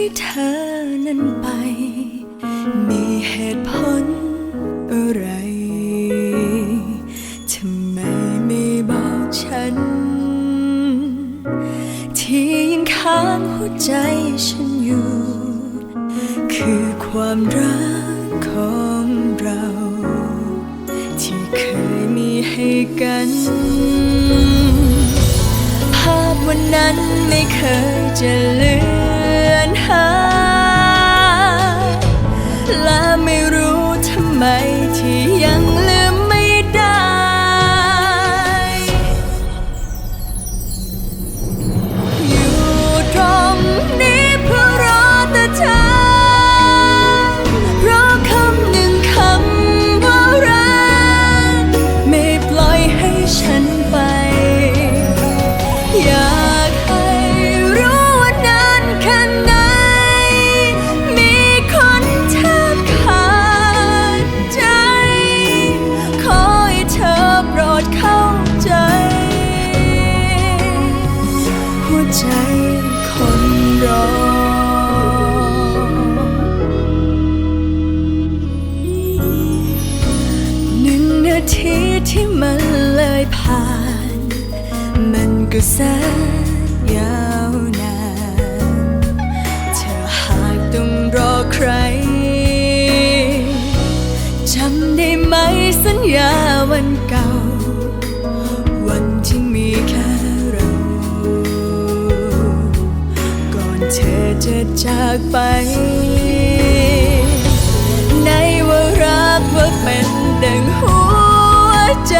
ที่เธอนั้นไป มีเหตุผลอะไรทำไมไม่บอกฉัน ที่ยังค้างหัวใจฉันอยู่ คือความรักของเรา ที่เคยมีให้กันภาพวันนั้นไม่เคยจะลืม ใจคนรอหนึ่งนาทีที่มันเลยผ่าน มันก็แสนยาวนาน เธอหากต้องรอใคร จำได้ไหมสัญญาวันเก่า วันที่มีแค่ เธอจะจากไป ในว่ารักว่าเป็นดังหัวใจ